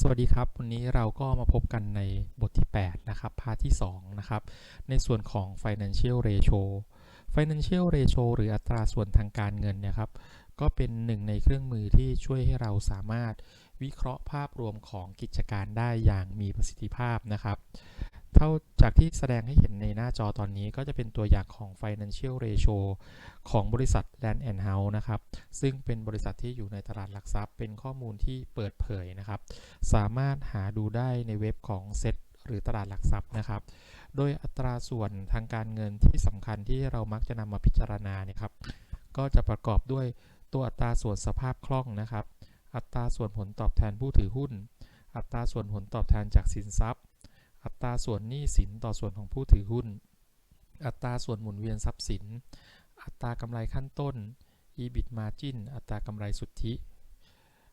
สวัสดีครับ วันนี้เราก็มาพบกันในบทที่ 8 นะครับ พาร์ทที่ 2 นะครับ ในส่วนของ financial ratio financial ratio หรืออัตราส่วนทางการเงินนะครับ ก็เป็นหนึ่งในเครื่องมือที่ช่วยให้เราสามารถ วิเคราะห์ภาพรวมของกิจการได้อย่างมีประสิทธิภาพนะครับ เท่าจากที่แสดงให้เห็นในหน้าจอตอนนี้ก็จะเป็นตัวอย่างของ financial ratio ของบริษัท Land and House นะครับ ซึ่งเป็นบริษัทที่อยู่ในตลาดหลักทรัพย์ เป็นข้อมูลที่เปิดเผยนะครับ สามารถหาดูได้ในเว็บของเซ็ตหรือตลาดหลักทรัพย์นะครับ โดยอัตราส่วนทางการเงินที่สำคัญที่เรามักจะนำมาพิจารณาเนี่ยครับ ก็จะประกอบด้วยตัวอัตราส่วนสภาพคล่องนะครับ อัตราส่วนผลตอบแทนผู้ถือหุ้น อัตราส่วนผลตอบแทนจากสินทรัพย์ อัตราส่วนหนี้สินต่อส่วนของผู้ถือหุ้น อัตราส่วนหมุนเวียนทรัพย์สิน อัตรากำไรขั้นต้น EBIT margin อัตรากำไรสุทธิ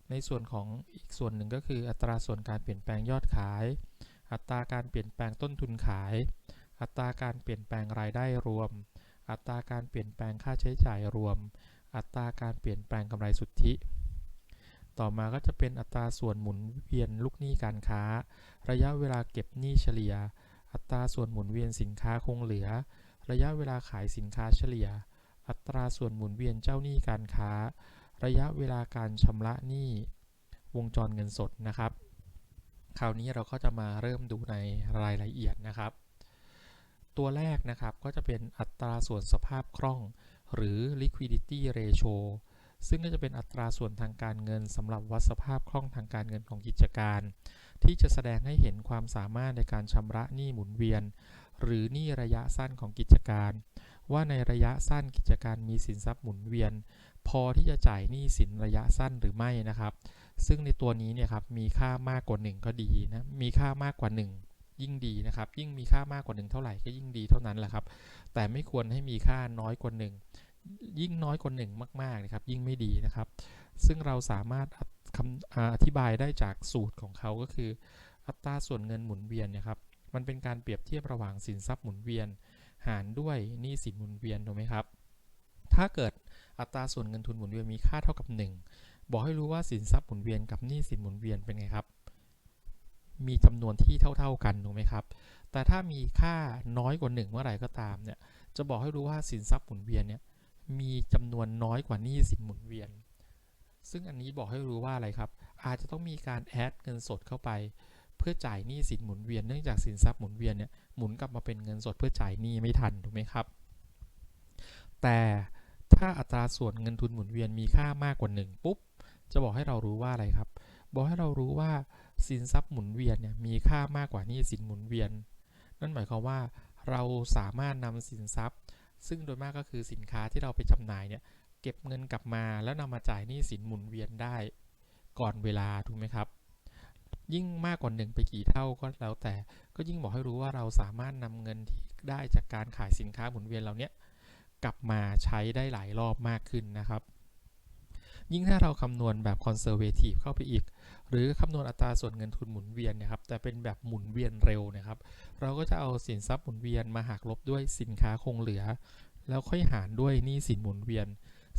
ในส่วนของอีกส่วนหนึ่งก็คือ อัตราส่วนการเปลี่ยนแปลงยอดขาย อัตราการเปลี่ยนแปลงต้นทุนขาย อัตราการเปลี่ยนแปลงรายได้รวม อัตราการเปลี่ยนแปลงค่าใช้จ่ายรวม อัตราการเปลี่ยนแปลงกำไรสุทธิ ต่อมาก็จะเป็นอัตราส่วนหมุนเวียนลูกหนี้การค้า ระยะเวลาเก็บหนี้เฉลี่ย อัตราส่วนหมุนเวียนสินค้าคงเหลือ ระยะเวลาขายสินค้าเฉลี่ย อัตราส่วนหมุนเวียนเจ้าหนี้การค้า ระยะเวลาการชำระหนี้ วงจรเงินสดนะครับ คราวนี้เราก็จะมาเริ่มดูในรายละเอียดนะครับ ตัวแรกนะครับก็จะเป็นอัตราส่วนสภาพคล่อง หรือ liquidity ratio ซึ่งก็จะเป็นอัตราส่วนทางการเงินสำหรับวัดสภาพคล่องทางการเงินของกิจการ ที่จะแสดงให้เห็นความสามารถในการชำระหนี้หมุนเวียน หรือหนี้ระยะสั้นของกิจการ ว่าในระยะสั้นกิจการมีสินทรัพย์หมุนเวียน พอที่จะจ่ายหนี้สินระยะสั้นหรือไม่นะครับ ซึ่งในตัวนี้เนี่ยครับมีค่ามากกว่า 1 ก็ดีนะมีค่ามากกว่า 1ยิ่งดีนะครับยิ่งมีค่ามากกว่า 1 เท่าไหร่ก็ยิ่งดีเท่านั้นแหละครับ แต่ไม่ควรให้มีค่าน้อยกว่า 1 ยิ่งน้อยกว่า1มาก ๆ นะครับ ยิ่งไม่ดีนะครับ ซึ่งเราสามารถคำอธิบายได้จากสูตรของเขาก็คือ อัตราส่วนเงินหมุนเวียนนะครับ มันเป็นการเปรียบเทียบระหว่างสินทรัพย์หมุนเวียน หารด้วยหนี้สินหมุนเวียนถูกไหมครับ ถ้าเกิดอัตราส่วนเงินทุนหมุนเวียนมีค่าเท่ากับ 1 บอกให้รู้ว่าสินทรัพย์หมุนเวียนกับหนี้สินหมุนเวียนเป็นไงครับ มีจำนวนที่เท่า ๆกันถูกไหมครับ แต่ถ้ามีค่าน้อยกว่า 1 เมื่อไหร่ก็ตามเนี่ย จะบอกให้รู้ว่าสินทรัพย์หมุนเวียนเนี่ย มีจำนวนน้อยกว่าหนี้สินหมุนเวียน ซึ่งอันนี้บอกให้รู้ว่าอะไรครับ อาจจะต้องมีการแอดเงินสดเข้าไป เพื่อจ่ายหนี้สินหมุนเวียนเนื่องจากสินทรัพย์หมุนเวียนเนี่ยหมุนกลับมาเป็นเงินสดเพื่อจ่ายหนี้ไม่ทันถูกไหมครับ แต่ถ้าอัตราส่วนเงินทุนหมุนเวียนมีค่ามากกว่า 1 ปุ๊บ จะบอกให้เรารู้ว่าอะไรครับ บอกให้เรารู้ว่าสินทรัพย์หมุนเวียนเนี่ยมีค่ามากกว่านี้สินหมุนเวียน นั่นหมายความว่าเราสามารถนำสินทรัพย์ ซึ่งโดยมากก็คือสินค้าที่เราไปจำหน่ายเนี่ยเก็บเงินกลับมาแล้วนำมาจ่ายหนี้สินหมุนเวียนได้ก่อนเวลาถูกไหมครับ ยิ่งมากกว่าหนึ่งไปกี่เท่าก็แล้วแต่ก็ยิ่งบอกให้รู้ว่าเราสามารถนำเงินที่ได้จากการขายสินค้าหมุนเวียนเราเนี้ยกลับมาใช้ได้หลายรอบมากขึ้นนะครับ ยิ่งถ้าเราคำนวณแบบคอนเซอร์เวทีฟเข้าไปอีก หรือคำนวณอัตราส่วนเงินทุนหมุนเวียนนะครับแต่เป็นแบบหมุนเวียนเร็วนะครับ เราก็จะเอาสินทรัพย์หมุนเวียนมาหักลบด้วยสินค้าคงเหลือ แล้วค่อยหารด้วยหนี้สินหมุนเวียน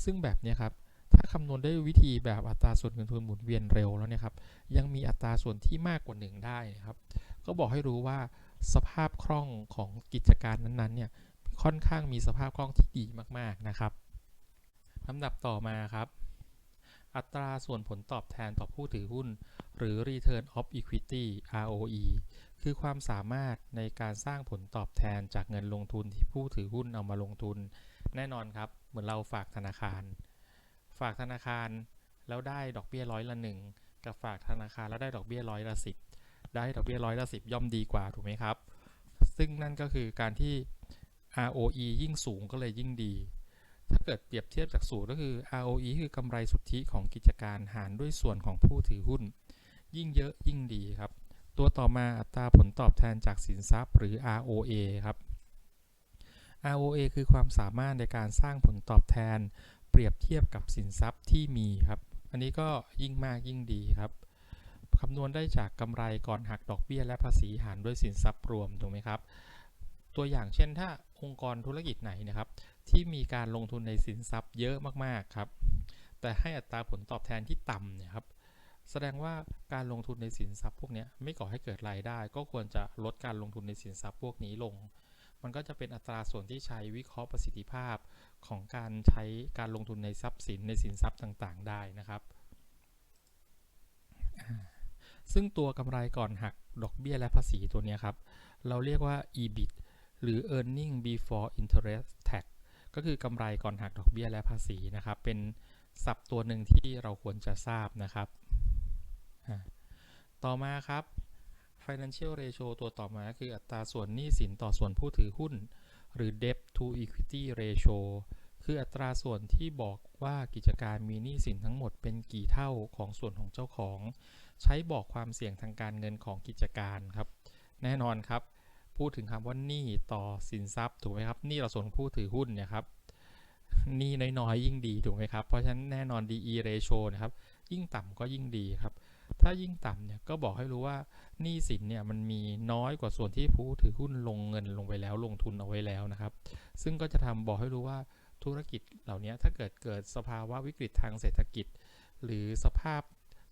ซึ่งแบบนี้ครับถ้าคำนวณด้วยวิธีแบบอัตราส่วนเงินทุนหมุนเวียนเร็วแล้วเนี่ยครับยังมีอัตราส่วนที่มากกว่า 1 ได้นะครับ ก็บอกให้รู้ว่าสภาพคล่องของกิจการนั้นๆเนี่ยค่อนข้างมีสภาพคล่องที่ดีมากๆนะครับลำดับต่อมาครับ อัตราส่วนผลตอบแทนต่อผู้ถือหุ้น หรือ Return of Equity ROE คือความสามารถในการสร้างผลตอบแทนจากเงินลงทุนที่ผู้ถือหุ้นเอามาลงทุน แน่นอนครับ เหมือนเราฝากธนาคาร ฝากธนาคารแล้วได้ดอกเบี้ยร้อยละหนึ่งกับฝากธนาคารแล้วได้ดอกเบี้ยร้อยละสิบได้ดอกเบี้ยร้อยละสิบย่อมดีกว่าถูกไหมครับ ซึ่งนั่นก็คือการที่ ROE ยิ่งสูงก็เลยยิ่งดี ถ้าเกิดเปรียบเทียบจากสูตรก็คือ ROE คือกำไรสุทธิของกิจการหารด้วยส่วนของผู้ถือหุ้น ยิ่งเยอะยิ่งดีครับ ตัวต่อมาอัตราผลตอบแทนจากสินทรัพย์หรือ ROA ครับ ROA คือความสามารถในการสร้างผลตอบแทน เปรียบเทียบกับสินทรัพย์ที่มีครับ อันนี้ก็ยิ่งมากยิ่งดีครับคำนวณได้จากกำไรก่อนหักดอกเบี้ยและภาษีหารด้วยสินทรัพย์รวมถูกไหมครับ ตัวอย่างเช่นถ้าองค์กรธุรกิจไหนนะครับ ที่มีการลงทุนในสินทรัพย์เยอะมากๆครับ แต่ให้อัตราผลตอบแทนที่ต่ำเนี่ยครับ แสดงว่าการลงทุนในสินทรัพย์พวกนี้ไม่ก่อให้เกิดรายได้ ก็ควรจะลดการลงทุนในสินทรัพย์พวกนี้ลง มันก็จะเป็นอัตราส่วนที่ใช้วิเคราะห์ประสิทธิภาพของการใช้การลงทุนในทรัพย์สินในสินทรัพย์ต่างๆ ได้นะครับซึ่งตัวกำไรก่อนหักดอกเบี้ยและภาษีตัวนี้ครับ เราเรียกว่า EBIT หรือ earning before interest ก็คือกำไรก่อนหักดอกเบี้ยและภาษีนะครับ เป็นศัพท์ตัวหนึ่งที่เราควรจะทราบนะครับ ต่อมาครับ financial ratio ตัวต่อมาคืออัตราส่วนหนี้สินต่อส่วนผู้ถือหุ้น หรือ debt to equity ratio คืออัตราส่วนที่บอกว่ากิจการมีหนี้สินทั้งหมดเป็นกี่เท่าของส่วนของเจ้าของ ใช้บอกความเสี่ยงทางการเงินของกิจการครับ แน่นอนครับ พูดถึงคำว่าหนี้ต่อสินทรัพย์ถูกไหมครับหนี้ต่อส่วนผู้ถือหุ้นเนี่ยครับหนี้น้อยๆยิ่งดีถูกไหมครับ เพราะฉะนั้นแน่นอน DE ratio นะครับ ยิ่งต่ำก็ยิ่งดีครับ ถ้ายิ่งต่ำเนี่ยก็บอกให้รู้ว่าหนี้สินเนี่ยมันมีน้อยกว่าส่วนที่ผู้ถือหุ้นลงเงินลงไปแล้วลงทุนเอาไว้แล้วนะครับ ซึ่งก็จะทำบอกให้รู้ว่าธุรกิจเหล่านี้ถ้าเกิดเกิดสภาวะวิกฤตทางเศรษฐกิจ หรือสภาพ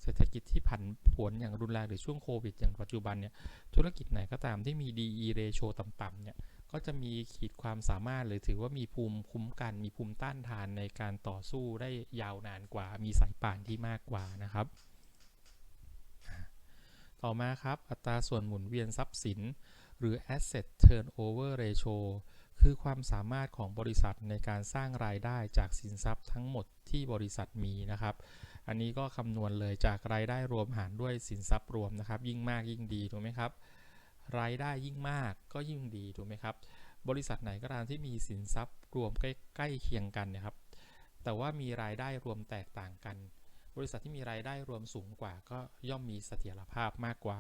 เศรษฐกิจที่ผันผวนอย่างรุนแรงหรือช่วงโควิด อย่างปัจจุบันเนี่ยธุรกิจไหนก็ตามที่มี DE ratio ต่ำๆเนี่ยก็จะมีขีดความสามารถหรือถือว่ามีภูมิคุ้มกันมีภูมิต้านทานในการต่อสู้ได้ยาวนานกว่า มีสายป่านที่มากกว่านะครับ ต่อมาครับ อัตราส่วนหมุนเวียนทรัพย์สิน หรือ asset turnover ratio คือความสามารถของบริษัทในการสร้างรายได้จากสินทรัพย์ทั้งหมดที่บริษัทมีนะครับ อันนี้ก็คำนวณเลยจากรายได้รวมหารด้วยสินทรัพย์รวมนะครับ ยิ่งมากยิ่งดีถูกไหมครับ รายได้ยิ่งมากก็ยิ่งดีถูกไหมครับ บริษัทไหนก็ตามที่มีสินทรัพย์รวมใกล้ใกล้เคียงกันนะครับ แต่ว่ามีรายได้รวมแตกต่างกัน บริษัทที่มีรายได้รวมสูงกว่า ก็ย่อมมีเสถียรภาพมากกว่า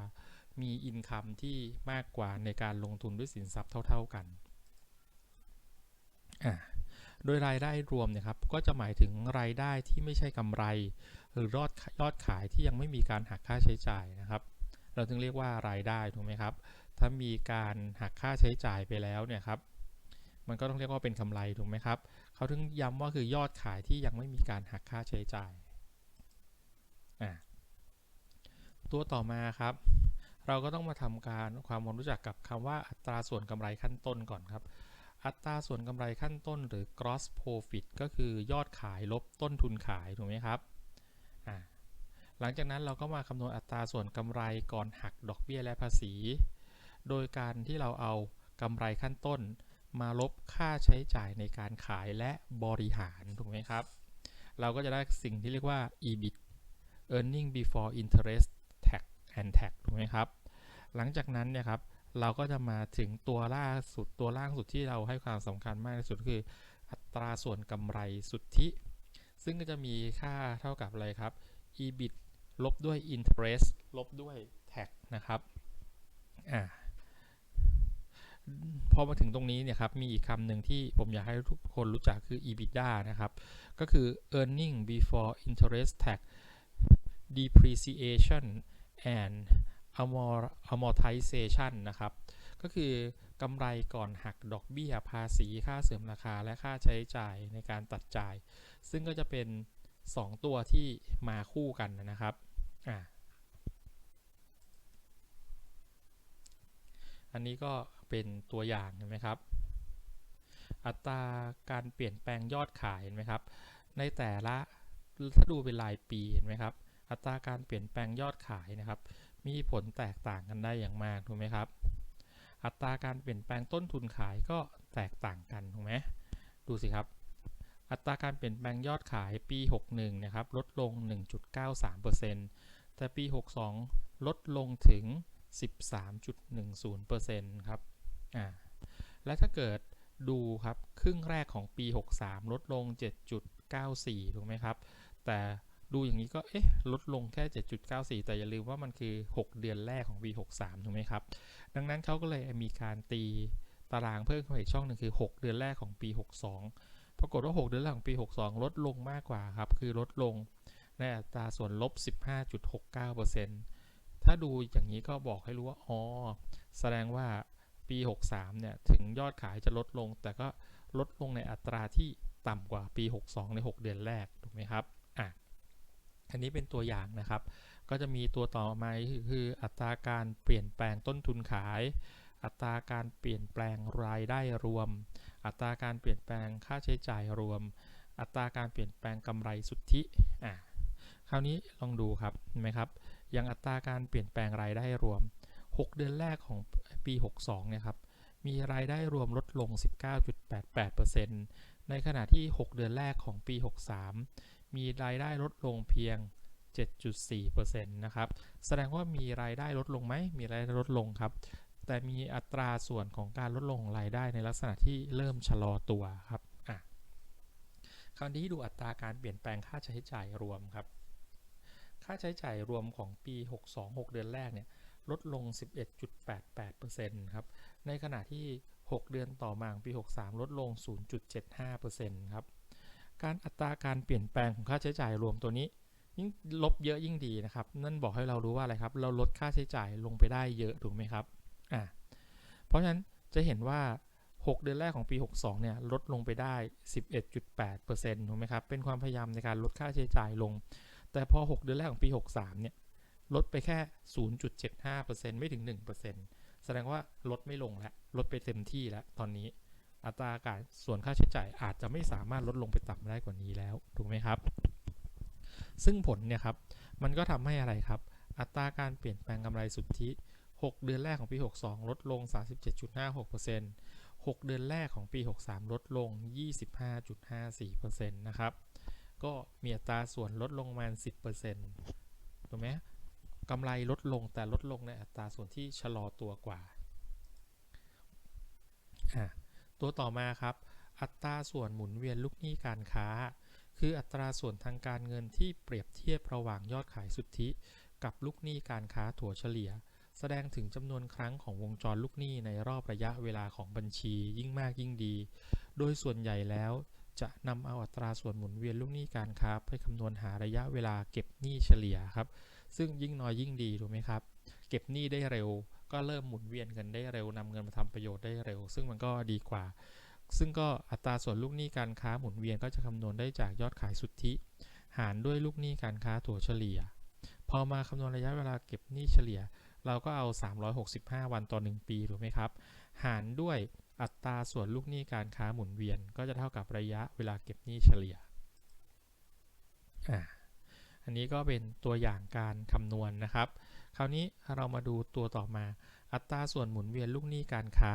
มีอินคัมที่มากกว่าในการลงทุนด้วยสินทรัพย์เท่า ๆกันโดยรายได้รวมเนี่ยครับก็จะหมายถึงรายได้ที่ไม่ใช่กำไร หรือยอดยอดขายที่ยังไม่มีการหักค่าใช้จ่ายนะครับ เราถึงเรียกว่ารายได้ถูกไหมครับ ถ้ามีการหักค่าใช้จ่ายไปแล้วเนี่ยครับ มันก็ต้องเรียกว่าเป็นกำไรถูกไหมครับเขาถึงย้ำว่าคือยอดขายที่ยังไม่มีการหักค่าใช้จ่ายอ่าตัวต่อมาครับ เราก็ต้องมาทำการความรู้จักกับคำว่าอัตราส่วนกำไรขั้นต้นก่อนครับอัตราส่วนกำไรขั้นต้นหรือ gross profit ก็คือยอดขายลบต้นทุนขายถูกไหมครับ หลังจากนั้นเราก็มาคำนวณอัตราส่วนกำไรก่อนหักดอกเบี้ยและภาษี โดยการที่เราเอากำไรขั้นต้น มาลบค่าใช้จ่ายในการขายและบริหารถูกไหมครับ เราก็จะได้สิ่งที่เรียกว่า EBIT earning before interest tax and tax ถูกไหมครับ หลังจากนั้นเนี่ยครับเราก็จะมาถึงตัวล่าสุดตัวล่างสุดที่เราให้ความสำคัญมากที่สุดคือ อัตราส่วนกำไรสุทธิ ซึ่งก็จะมีค่าเท่ากับอะไรครับ EBIT ลบด้วย interest ลบด้วย tax นะครับอ่าพอมาถึงตรงนี้เนี่ยครับ มีอีกคำหนึ่งที่ผมอยากให้ทุกคนรู้จักคือ EBITDA นะครับ ก็คือ earning before interest tax depreciation and amortization นะครับ ก็คือกำไรก่อนหักดอกเบี้ยภาษีค่าเสริมราคาและค่าใช้จ่ายในการตัดจ่าย ซึ่งก็จะเป็น 2 ตัวที่มาคู่กันนะครับ อันนี้ก็เป็นตัวอย่างเห็นไหมครับ อัตราการเปลี่ยนแปลงยอดขายเห็นไหมครับ ในแต่ละถ้าดูเป็นรายปีเห็นไหมครับ อัตราการเปลี่ยนแปลงยอดขายนะครับ มีผลแตกต่างกันได้อย่างมากถูกไหมครับ อัตราการเปลี่ยนแปลงต้นทุนขายก็แตกต่างกันถูกไหมดูสิครับ อัตราการเปลี่ยนแปลงยอดขายปี 61 นะครับ ลดลง 1.93%แต่ปี 62 ลดลงถึง 13.10%ครับ อ่า และถ้าเกิดดูครับ ครึ่งแรกของปี 63 ลดลง 7.94 ถูกไหมครับ แต่ดูอย่างนี้ก็ เอ๊ะ ลดลงแค่ 7.94 แต่อย่าลืมว่ามันคือ 6 เดือนแรกของปี63 ถูกไหมครับ ดังนั้นเขาก็เลยมีการตีตารางเพิ่มขึ้นอีกช่องหนึ่งคือ 6 เดือนแรกของปี 62 ปรากฏว่า 6 เดือนแรกของปี 62 ลดลงมากกว่าครับ คือลดลงในอัตราส่วนลบ 15.69%ถ้าดูอย่างนี้ก็บอกให้รู้ว่า อ๋อ แสดงว่าปี 63 เนี่ย ถึงยอดขายจะลดลง แต่ก็ลดลงในอัตราที่ต่ำกว่าปี 62 ใน 6 เดือนแรก ถูกไหมครับ อะ อันนี้เป็นตัวอย่างนะครับ ก็จะมีตัวต่อมาคืออัตราการเปลี่ยนแปลงต้นทุนขาย อัตราการเปลี่ยนแปลงรายได้รวม อัตราการเปลี่ยนแปลงค่าใช้จ่ายรวม อัตราการเปลี่ยนแปลงกำไรสุทธิอะคราวนี้ลองดูครับเห็นไหมครับอย่างอัตราการเปลี่ยนแปลงรายได้รวม 6 เดือนแรกของปี 62เนี่ยครับมีรายได้รวมลดลง 19.88%ในขณะที่ 6 เดือนแรกของปี 63 มีรายได้ลดลงเพียง 7.4%นะครับ แสดงว่ามีรายได้ลดลงไหม มีรายได้ลดลงครับ แต่มีอัตราส่วนของการลดลงของรายได้ในลักษณะที่เริ่มชะลอตัวครับอะคราวนี้ดูอัตราการเปลี่ยนแปลงค่าใช้จ่ายรวมครับ ค่าใช้จ่ายรวมของปี 62 6 เดือนแรกเนี่ยลดลง 11.88%ครับ ในขณะที่ 6 เดือนต่อมาปี 63 ลดลง 0.75%ครับ การอัตราการเปลี่ยนแปลงของค่าใช้จ่ายรวมตัวนี้ ยิ่งลบเยอะยิ่งดีนะครับ นั่นบอกให้เรารู้ว่าอะไรครับ เราลดค่าใช้จ่ายลงไปได้เยอะถูกไหมครับ อ่าเพราะฉะนั้นจะเห็นว่า 6 เดือนแรกของปี 62 เนี่ย ลดลงไปได้ 11.8%ถูกไหมครับ เป็นความพยายามในการลดค่าใช้จ่ายลง แต่พอ 6 เดือนแรกของปี 63 เนี่ย ลดไปแค่ 0.75%ไม่ถึง 1%แสดงว่าลดไม่ลงแล้ว ลดไปเต็มที่แล้ว ตอนนี้ อัตราการส่วนค่าใช้จ่ายอาจจะไม่สามารถลดลงไปต่ำได้กว่านี้แล้ว ถูกไหมครับ ซึ่งผลเนี่ยครับ มันก็ทำให้อะไรครับ อัตราการเปลี่ยนแปลงกำไรสุทธิ 6 เดือนแรกของปี 62 ลดลง 37.56% 6 เดือนแรกของปี 63 ลดลง 25.54%นะครับ ก็มีอัตราส่วนลดลงประมาณ 10%ถูกไหมกำไรลดลงแต่ลดลงในอัตราส่วนที่ชะลอตัวกว่า ตัวต่อมาครับ อัตราส่วนหมุนเวียนลูกหนี้การค้า คืออัตราส่วนทางการเงินที่เปรียบเทียบระหว่างยอดขายสุทธิ กับลูกหนี้การค้าถั่วเฉลี่ย แสดงถึงจำนวนครั้งของวงจรลูกหนี้ในรอบระยะเวลาของบัญชียิ่งมากยิ่งดี โดยส่วนใหญ่แล้วจะนำเอาอัตราส่วนหมุนเวียนลูกหนี้การค้าไปคำนวณหาระยะเวลาเก็บหนี้เฉลี่ยครับ ซึ่งยิ่งน้อยยิ่งดีถูกไหมครับ เก็บหนี้ได้เร็ว ก็เริ่มหมุนเวียนเงินได้เร็วนำเงินมาทำประโยชน์ได้เร็ว ซึ่งมันก็ดีกว่า ซึ่งก็อัตราส่วนลูกหนี้การค้าหมุนเวียนก็จะคำนวณได้จากยอดขายสุทธิ หารด้วยลูกหนี้การค้าถั่วเฉลี่ย พอมาคำนวณระยะเวลาเก็บหนี้เฉลี่ย เราก็เอา 365 วันต่อ 1 ปีถูกไหมครับ หารด้วยอัตราส่วนลูกหนี้การค้าหมุนเวียน ก็จะเท่ากับระยะเวลาเก็บหนี้เฉลี่ยอ่าอันนี้ก็เป็นตัวอย่างการคำนวณนะครับ คราวนี้เรามาดูตัวต่อมา อัตราส่วนหมุนเวียนลูกหนี้การค้า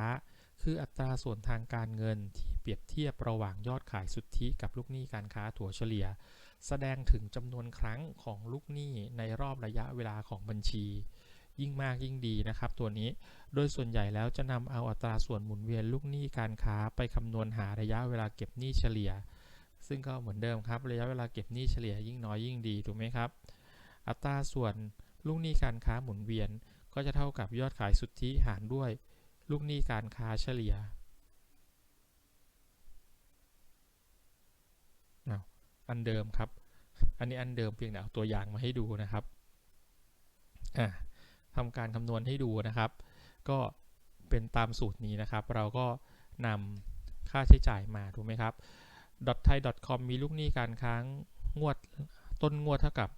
คืออัตราส่วนทางการเงินที่เปรียบเทียบระหว่างยอดขายสุทธิกับลูกหนี้การค้าถั่วเฉลี่ย แสดงถึงจำนวนครั้งของลูกหนี้ในรอบระยะเวลาของบัญชี ยิ่งมากยิ่งดีนะครับตัวนี้ โดยส่วนใหญ่แล้วจะนำเอาอัตราส่วนหมุนเวียนลูกหนี้การค้าไปคำนวณหาระยะเวลาเก็บหนี้เฉลี่ย ซึ่งก็เหมือนเดิมครับระยะเวลาเก็บหนี้เฉลี่ยยิ่งน้อยยิ่งดีถูกไหมครับ อัตราส่วนลูกหนี้การค้าหมุนเวียนก็จะเท่ากับยอดขายสุทธิหารด้วย ลูกหนี้การค้าเฉลี่ยอันเดิมครับ อันนี้อันเดิมเพียงแต่เอาตัวอย่างมาให้ดูนะครับ อะ ทำการคำนวณให้ดูนะครับ ก็เป็นตามสูตรนี้นะครับ เราก็นำค่าใช้จ่ายมาถูกไหมครับ .thai .com มีลูกหนี้การค้างงวดต้นงวดเท่ากับ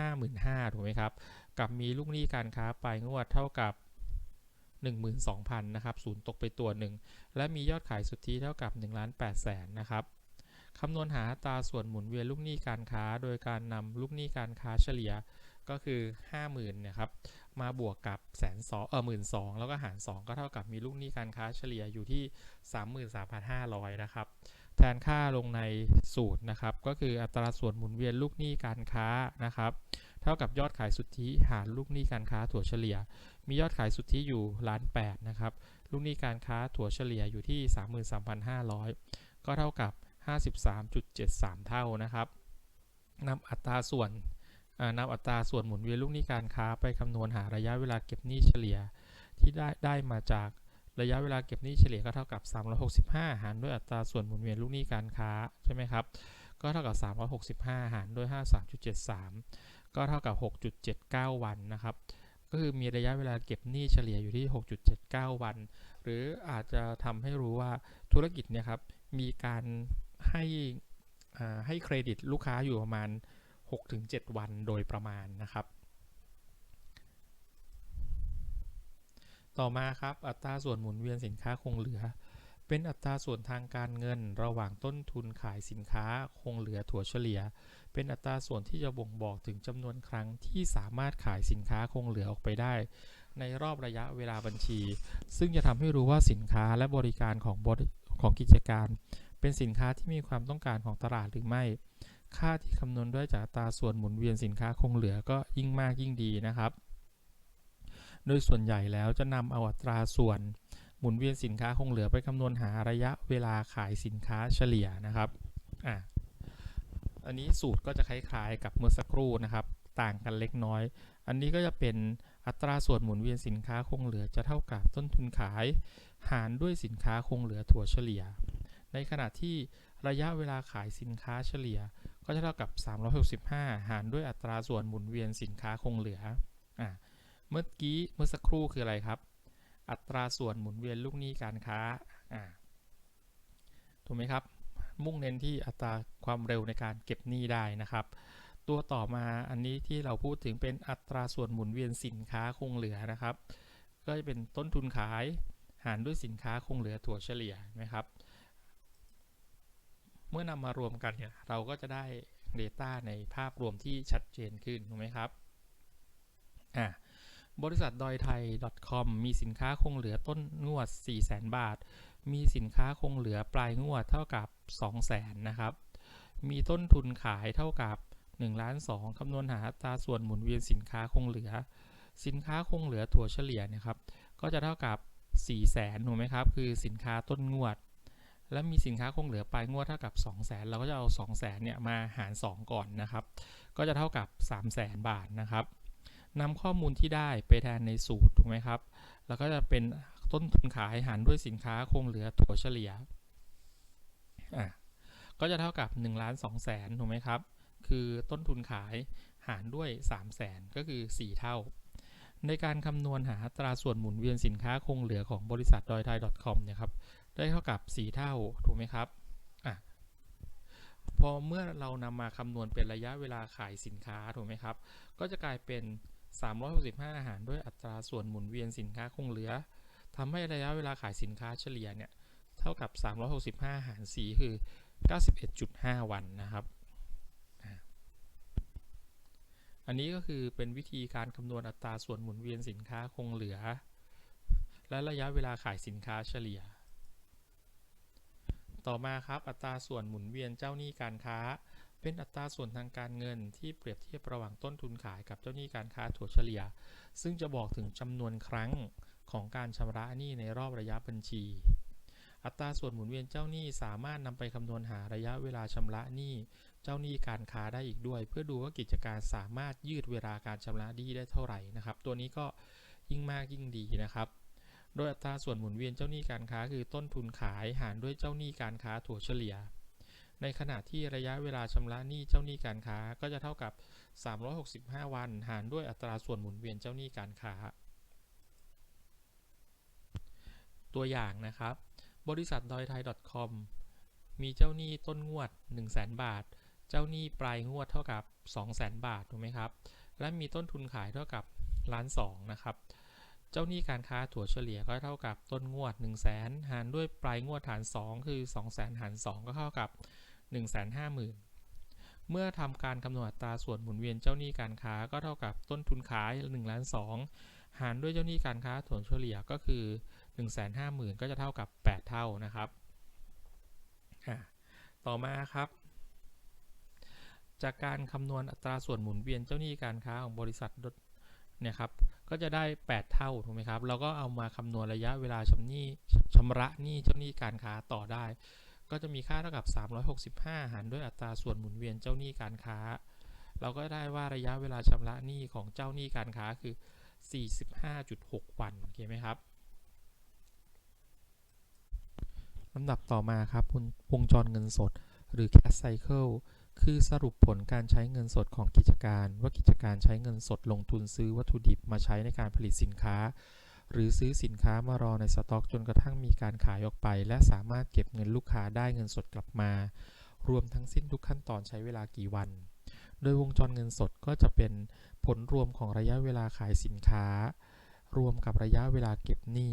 55,000ถูกไหมครับ กับมีลูกหนี้การค้าปลายงวดเท่ากับ 12,000นะครับศูนย์ตกไปตัวหนึ่ง และมียอดขายสุทธิเท่ากับ1ล้าน8แสนนะครับคำนวณหาตาส่วนหมุนเวียนลูกหนี้การค้า โดยการนำลูกหนี้การค้าเฉลี่ยก็คือ 50,000นะครับ มาบวกกับแสนสองเออหมื่นสองแล้วก็หาร 2 ก็เท่ากับมีลูกหนี้การค้าเฉลี่ยอยู่ที่ 33,500 นะครับ แทนค่าลงในสูตรนะครับ ก็คืออัตราส่วนหมุนเวียนลูกหนี้การค้านะครับ เท่ากับยอดขายสุทธิหารลูกหนี้การค้าถั่วเฉลี่ย มียอดขายสุทธิอยู่ล้านแปดนะครับ ลูกหนี้การค้าถั่วเฉลี่ยอยู่ที่ 33,500 ก็เท่ากับ 53.73 เท่านะครับนำอัตราส่วน นำอัตราส่วนหมุนเวียนลูกหนี้การค้าไปคำนวณหาระยะเวลาเก็บหนี้เฉลี่ยที่ได้ได้มาจากระยะเวลาเก็บหนี้เฉลี่ยก็เท่ากับ 365 หารด้วยอัตราส่วนหมุนเวียนลูกหนี้การค้าใช่ไหมครับ ก็เท่ากับ 365 หารด้วย 53.73 ก็เท่ากับ 6.79 วันนะครับ ก็คือมีระยะเวลาเก็บหนี้เฉลี่ยอยู่ที่ 6.79 วัน หรืออาจจะทำให้รู้ว่าธุรกิจเนี่ยครับมีการให้ให้เครดิตลูกค้าอยู่ประมาณ 6-7 วันโดยประมาณนะครับ ต่อมาครับอัตราส่วนหมุนเวียนสินค้าคงเหลือ เป็นอัตราส่วนทางการเงินระหว่างต้นทุนขายสินค้าคงเหลือถั่วเฉลี่ย เป็นอัตราส่วนที่จะบ่งบอกถึงจำนวนครั้งที่สามารถขายสินค้าคงเหลือออกไปได้ในรอบระยะเวลาบัญชี ซึ่งจะทำให้รู้ว่าสินค้าและบริการของของกิจการ เป็นสินค้าที่มีความต้องการของตลาดหรือไม่ ค่าที่คำนวณด้วยจากอัตราส่วนหมุนเวียนสินค้าคงเหลือก็ยิ่งมากยิ่งดีนะครับ โดยส่วนใหญ่แล้วจะนำเอาอัตราส่วนหมุนเวียนสินค้าคงเหลือไปคำนวณหาระยะเวลาขายสินค้าเฉลี่ยนะครับอะอันนี้สูตรก็จะคล้ายๆกับเมื่อสักครู่นะครับ ต่างกันเล็กน้อย อันนี้ก็จะเป็นอัตราส่วนหมุนเวียนสินค้าคงเหลือจะเท่ากับต้นทุนขาย หารด้วยสินค้าคงเหลือถั่วเฉลี่ย ในขณะที่ระยะเวลาขายสินค้าเฉลี่ย ก็จะเท่ากับ 365 หารด้วยอัตราส่วนหมุนเวียนสินค้าคงเหลืออะเมื่อกี้เมื่อสักครู่คืออะไรครับ อัตราส่วนหมุนเวียนลูกหนี้การค้าอะถูกไหมครับ มุ่งเน้นที่อัตราความเร็วในการเก็บหนี้ได้นะครับ ตัวต่อมาอันนี้ที่เราพูดถึงเป็นอัตราส่วนหมุนเวียนสินค้าคงเหลือนะครับ ก็จะเป็นต้นทุนขายหารด้วยสินค้าคงเหลือถั่วเฉลี่ยนะครับ เมื่อนำมารวมกันเนี่ยเราก็จะได้ Data ในภาพรวมที่ชัดเจนขึ้นถูกไหมครับอะบริษัทดอยไทย .com มีสินค้าคงเหลือต้นงวด 400,000บาท มีสินค้าคงเหลือปลายงวดเท่ากับ 200,000นะครับ มีต้นทุนขายเท่ากับ1ล้าน2คำนวณหาอัตราส่วนหมุนเวียนสินค้าคงเหลือ สินค้าคงเหลือถั่วเฉลี่ยเนะครับ ก็จะเท่ากับ 400,000ถูกไหมครับ คือสินค้าต้นงวด และมีสินค้าคงเหลือปลายงวดเท่ากับ 200,000เราก็จะเอา 2 0 0 0 0เนี่ยมาหาร 2 ก่อนนะครับ ก็จะเท่ากับ 300,000 บาทนะครับนำข้อมูลที่ได้ไปแทนในสูตรถูกไหมครับ แล้วก็จะเป็นต้นทุนขายหารด้วยสินค้าคงเหลือถั่วเฉลี่ยอะก็จะเท่ากับ1ล้าน2แสนถูกไหมครับ คือต้นทุนขายหารด้วย 3 0 0แสนก็คือ 4 เท่า ในการคำนวณหาอัตราส่วนหมุนเวียนสินค้าคงเหลือของบริษัทดอยไทย .com เนี่ยครับ ได้เท่ากับ 4 เท่าถูกไหมครับอะพอเมื่อเรานำมาคำนวณเป็นระยะเวลาขายสินค้าถูกไหมครับ ก็จะกลายเป็น 365หารด้วยอัตราส่วนหมุนเวียนสินค้าคงเหลือทำให้ระยะเวลาขายสินค้าเฉลี่ยเนี่ยเท่ากับ 365 หาร 4 คือ 91.5 วันนะครับ อันนี้ก็คือเป็นวิธีการคำนวณอัตราส่วนหมุนเวียนสินค้าคงเหลือ และระยะเวลาขายสินค้าเฉลี่ย ต่อมาครับอัตราส่วนหมุนเวียนเจ้าหนี้การค้า เป็นอัตราส่วนทางการเงินที่เปรียบเทียบระหว่างต้นทุนขายกับเจ้าหนี้การค้าถั่วเฉลี่ย ซึ่งจะบอกถึงจำนวนครั้งของการชำระหนี้ในรอบระยะบัญชี อัตราส่วนหมุนเวียนเจ้าหนี้สามารถนำไปคำนวณหาระยะเวลาชำระหนี้เจ้าหนี้การค้าได้อีกด้วย เพื่อดูว่ากิจการสามารถยืดเวลาการชำระหนี้ได้เท่าไหร่นะครับ ตัวนี้ก็ยิ่งมากยิ่งดีนะครับ โดยอัตราส่วนหมุนเวียนเจ้าหนี้การค้าคือต้นทุนขายหารด้วยเจ้าหนี้การค้าถั่วเฉลี่ย ในขณะที่ระยะเวลาชำระหนี้เจ้าหนี้การค้าก็จะเท่ากับ 365 วัน หารด้วยอัตราส่วนหมุนเวียนเจ้าหนี้การค้า ตัวอย่างนะครับ บริษัทดอยไทย .com มีเจ้าหนี้ต้นงวด 100,000 บาท เจ้าหนี้ปลายงวดเท่ากับ 200,000 บาทถูกไหมครับ และมีต้นทุนขายเท่ากับล้านสองนะครับ เจ้าหนี้การค้าถั่วเฉลี่ยก็เท่ากับต้นงวด 1 0 0 0 0แหารด้วยปลายงวดฐาน 2 คือ 2 0 0 0 0หาร 2 ก็เท่ากับ 1 5 0 0 0 0 เมื่อทำการคำนวณอัตราส่วนหมุนเวียนเจ้าหนี้การค้าก็เท่ากับต้นทุนขาย1ล้าน2หารด้วยเจ้าหนี้การค้าถั่วเฉลี่ยก็คือ 1 5 0 0 0 0 ก็จะเท่ากับ 8 เท่านะครับต่อมาครับ จากการคำนวณอัตราส่วนหมุนเวียนเจ้าหนี้การค้าของบริษัท เนี่ยครับก็จะได้ 8 เท่าถูกไหมครับ เราก็เอามาคำนวณระยะเวลาชำนี้ชำระหนี้เจ้าหนี้การค้าต่อได้ ก็จะมีค่าเท่ากับ 365 หารด้วยอัตราส่วนหมุนเวียนเจ้าหนี้การค้า เราก็ได้ว่าระยะเวลาชำระหนี้ของเจ้าหนี้การค้าคือ 45.6 วันโอเคไหมครับลำดับต่อมาครับวงจรเงินสดหรือ cash cycle คือสรุปผลการใช้เงินสดของกิจการ ว่ากิจการใช้เงินสดลงทุนซื้อวัตถุดิบมาใช้ในการผลิตสินค้า หรือซื้อสินค้ามารอในสต็อกจนกระทั่งมีการขายออกไป และสามารถเก็บเงินลูกค้าได้เงินสดกลับมา รวมทั้งสิ้นทุกขั้นตอนใช้เวลากี่วัน โดยวงจรเงินสดก็จะเป็นผลรวมของระยะเวลาขายสินค้า รวมกับระยะเวลาเก็บหนี้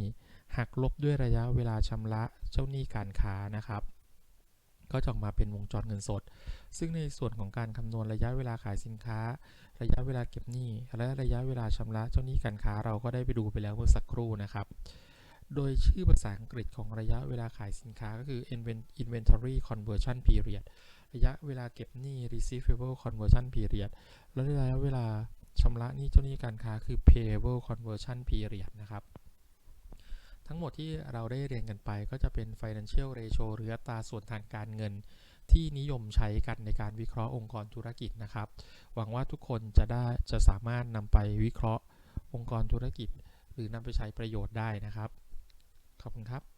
หักลบด้วยระยะเวลาชำระเจ้าหนี้การค้านะครับ ก็จะออกมาเป็นวงจรเงินสด ซึ่งในส่วนของการคำนวณระยะเวลาขายสินค้า ระยะเวลาเก็บหนี้และระยะเวลาชำระเจ้าหนี้การค้าเราก็ได้ไปดูไปแล้วเมื่อสักครู่นะครับ โดยชื่อภาษาอังกฤษของระยะเวลาขายสินค้าก็คือ inven- inventory conversion period ระยะเวลาเก็บหนี้ receivable conversion period และระยะเวลาชำระหนี้เจ้าหนี้การค้าคือ payable conversion period นะครับ ทั้งหมดที่เราได้เรียนกันไปก็จะเป็น financial ratio หรืออัตราส่วนทางการเงิน ที่นิยมใช้กันในการวิเคราะห์องค์กรธุรกิจนะครับ หวังว่าทุกคนจะได้จะสามารถนำไปวิเคราะห์องค์กรธุรกิจ หรือนำไปใช้ประโยชน์ได้นะครับ ขอบคุณครับ